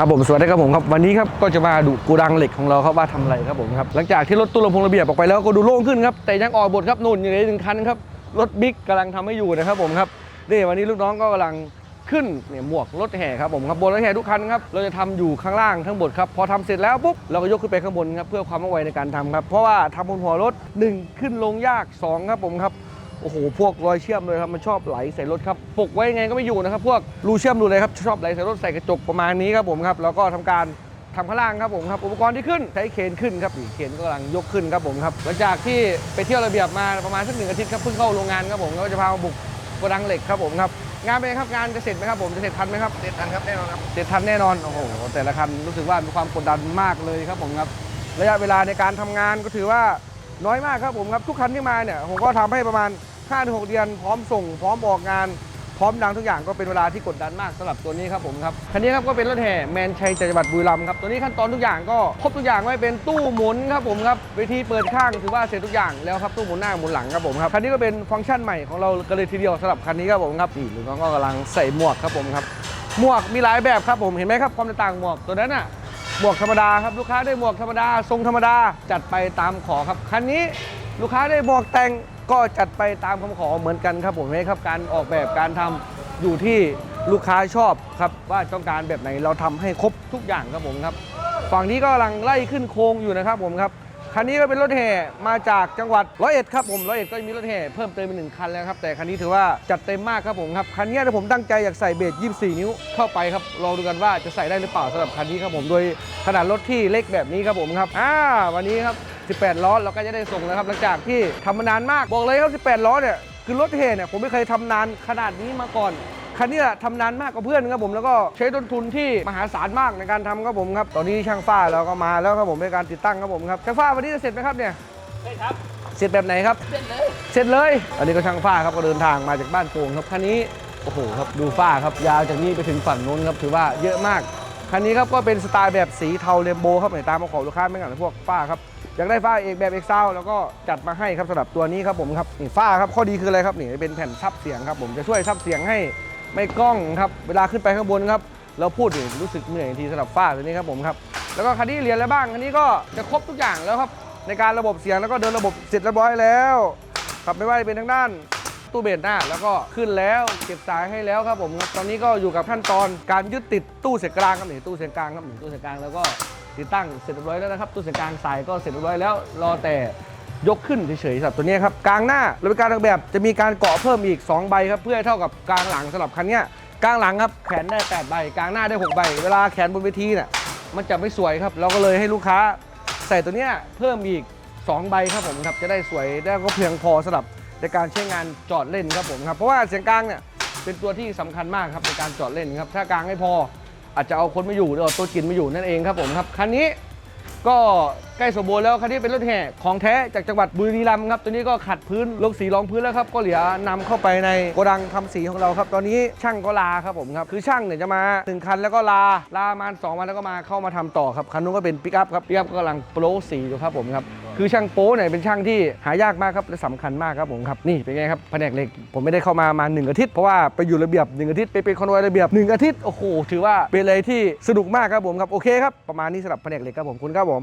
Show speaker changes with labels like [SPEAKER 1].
[SPEAKER 1] ครับผมสวัสดีครับผมครับวันนี้ครับก็จะมาดูโกูดังเหล็กของเราครับว่าทำอะไรครับผมครับหลังจากที่รถตู้ลำโพงระเบียบออกไปแล้วก็ดูโล่งขึ้นครับแต่ยังออกบทครับนุ่นอยู่ในหนึ่งคันครับรถบิ๊กกำลังทำให้อยู่นะครับผมครับนี่วันนี้ลูกน้องก็กำลังขึ้นเนี่ยหมวกรถแห่ครับผมครับบนรถแห่ทุกคันครับเราจะทำอยู่ข้างล่างทั้งหมดครับพอทำเสร็จแล้วปุ๊บเราก็ยกขึ้นไปข้างบนครับเพื่อความว่องไวในการทำครับเพราะว่าทำบนหัวรถหนึ่งขึ้นลงยากสองครับผมครับ โอ้โห พวกรอยเชื่อมเลยครับ มันชอบไหลใส่รถครับ ปกไว้ยังไงก็ไม่อยู่นะครับ พวกรูเชื่อมรูเลยครับ ชอบไหลใส่รถใส่กระจกประมาณนี้ครับผมครับ แล้วก็ทำการทำข้างล่างครับผมครับ อุปกรณ์ที่ขึ้นใช้เคนขึ้นครับนี่เคนก็กำลังยกขึ้นครับผมครับ หลังจากที่ไปเที่ยวระเบียบมาประมาณสักหนึ่งอาทิตย์ครับ เพิ่งเข้าโรงงานครับผมก็จะพามาบุกโกดังเหล็กครับผมครับ งานเป็นไงครับ งานจะเสร็จไหมครับผม จะเสร็จทันไหมครับ
[SPEAKER 2] เด็ดทันครับแน่นอนครับ
[SPEAKER 1] เสร็จทันแน่นอน โอ้โห แต่ละคันรู้สึกว่ามีความกดดันมากเลยครับผมครับ ระยะเวลาในการทำงานก็ถือว่าน้อยมากครับผมครับ ทุกคันที่มาเนี่ยผมก็ทำให้ประมาณ 5-6 เดือนพร้อมส่ง พร้อมออกงาน พร้อมดังทุกอย่างก็เป็นเวลาที่กดดันมากสำหรับตัวนี้ครับผมครับคันนี้ครับก็เป็นรถแห่แมนชัยจังหวัดบุรีรัมย์ครับตัวนี้ขั้นตอนทุกอย่างก็ครบทุกอย่างไม่เป็นตู้หมุนครับผมครับเวทีเปิดข้างถือว่าเสร็จทุกอย่างแล้วครับตู้หมุนหน้าหมุนหลังครับผมครับคันนี้ก็เป็นฟังก์ชันใหม่ของเรากันเลยทีเดียวสำหรับคันนี้ครับผมครับนี่ลุงน้องก็กำลังใส่หมวกครับผมครับหมวกมีหลายแบบครับผมเห็นไหมครับความแตกต่างหมวกตัวนั้นน่ะหมวกธรรมดาครับลูกค้าได้หมวกธรรมดาทรงธรรมดาจัดไปตามขอครับคันนี้ ลูกค้าได้หมวกแต่งก็จัดไปตามคำขอเหมือนกันครับผมเห็นไหมครับการออกแบบการทำอยู่ที่ลูกค้าชอบครับว่าต้องการแบบไหนเราทำให้ครบทุกอย่างครับผมครับ ฝั่งนี้ก็กำลังไล่ขึ้นโค้งอยู่นะครับผมครับคันนี้ก็เป็นรถแห่มาจากจังหวัดร้อยเอ็ดครับผมร้อยเอ็ดก็มีรถแห่เพิ่มเติมเป็นหนึ่งคันแล้วครับแต่คันนี้ถือว่าจัดเต็มมากครับผมครับคันนี้ถ้าผมตั้งใจอยากใส่เบส24 นิ้วเข้าไปครับลองดูกันว่าจะใส่ได้หรือเปล่าสำหรับคันนี้ครับผมโดยขนาดรถที่เล็กแบบนี้ครับผมครับอ่าวันนี้ครับ 18 ล้อเราก็จะได้ส่งแล้วครับหลังจากที่ทำมานานมากบอกเลยครับ 18 ล้อเนี่ยคือรถแห่เนี่ยผมไม่เคยทำนานขนาดนี้มาก่อนคันนี้แหละทำนานมากกว่าเพื่อนครับผมแล้วก็ใช้ต้นทุนที่มหาศาลมากในการทำครับผมครับตอนนี้ช่างฝ้าเราก็มาแล้วครับผมในการติดตั้งครับผมครับช่างฝ้าวันนี้จะเสร็จไหมครับเนี่ย
[SPEAKER 2] ใช่ครับ
[SPEAKER 1] เสร็จแบบไหนครับ
[SPEAKER 2] เด็ดเลย
[SPEAKER 1] เสร็จเลย อันนี้ก็ช่างฝ้าครับก็เดินทางมาจากบ้านโป่งครับคันนี้โอ้โหครับดูฝ้าครับยาวจากนี้ไปถึงฝั่งนู้นครับถือว่าเยอะมากคันนี้ครับก็เป็นสไตล์แบบสีเทาเรนโบว์ครับไหนตามมาขอลูกค้าไม่งั้นพวกฝ้าครับ อยากได้ฝ้าเอกแบบเอกซาวแล้วก็จัดมาให้ครับสำหรับตัวนี้ครับผมครับนี่ฝ้าครับข้อดีคืออะไรครับนี่เป็นแผ่นซับเสียงครับผมจะช่วยซับเสียงให้ไม่กล้องครับเวลาขึ้นไปข้างบนครับเราพูดนี่รู้สึกเหนื่อยทีสำหรับฝ้าตัวนี้ครับผมครับแล้วก็คันนี้เรียนแล้วบ้างคันนี้ก็จะครบทุกอย่างแล้วครับในการระบบเสียงแล้วก็เดินระบบเสร็จเรียบร้อยแล้วครับไม่ว่าจะเป็นทางด้านตู้เบสหน้าแล้วก็ขึ้นแล้วเก็บสายให้แล้วครับผมครับตอนนี้ก็อยู่กับขั้นตอนการยึดติดตู้เสียงกลางครับนี่ตู้เสียงกลางครับนี่ตู้เสียงกลางแล้วก็ ติดตั้งเสร็จเรียบร้อยแล้วนะครับตู้เสียงกลางสายก็เสร็จเรียบร้อยแล้วรอแต่ยกขึ้นเฉยๆสำหรับตัวนี้ครับกลางหน้าเราเป็นการออกแบบจะมีการเกาะเพิ่มอีก 2 ใบครับเพื่อให้เท่ากับกลางหลังสำหรับคันนี้กลางหลังครับแขนได้ 8 ใบ กลางหน้าได้ 6 ใบ เวลาแขนบนเวทีน่ะมันจะไม่สวยครับ เราก็เลยให้ลูกค้าใส่ตัวเนี้ยเพิ่มอีก 2 ใบครับผมครับจะได้สวยได้ก็เพียงพอสำหรับในการใช้งานจอดเล่นครับผมครับเพราะว่าเสียงกลางเนี่ยเป็นตัวที่สำคัญมากครับในการจอดเล่นครับถ้ากลางไม่พอ อาจจะเอาคนไม่อยู่หรือเอาตัวกินไม่อยู่นั่นเองครับผมครับคันนี้ก็ใกล้สมบูรณ์แล้วคันนี้เป็นรถแห่ของแท้จากจังหวัดบุรีรัมย์ครับตัวนี้ก็ขัดพื้นลงสีรองพื้นแล้วครับก็เหลือนำเข้าไปในโกดังทำสีของเราครับ ตอนนี้ช่างก็ลาครับผมครับคือช่างเนี่ยจะมาถึงคันแล้วก็ลาลามาสองวันแล้วก็มาเข้ามาทำต่อครับคันนู้นก็เป็นปิกอัพครับปิกอัพก็กำลังโปรสีอยู่ครับผมครับ คือช่างโป้เนี่ยเป็นช่างที่หายากมากครับและสำคัญมากครับผมครับนี่เป็นไงครับแผนกเหล็กผมไม่ได้เข้ามามาหนึ่งอาทิตย์เพราะว่าไปอยู่ระเบียบหนึ่งอาทิตย์ไปเป็นคอนวอยระเบียบหนึ่งอาทิตย์โอ้โหถือว่าเป็นอะไรที่สนุกมากครับผมครับโอเคครับประมาณนี้สำหรับแผนกเหล็กครับผมคุณครับผม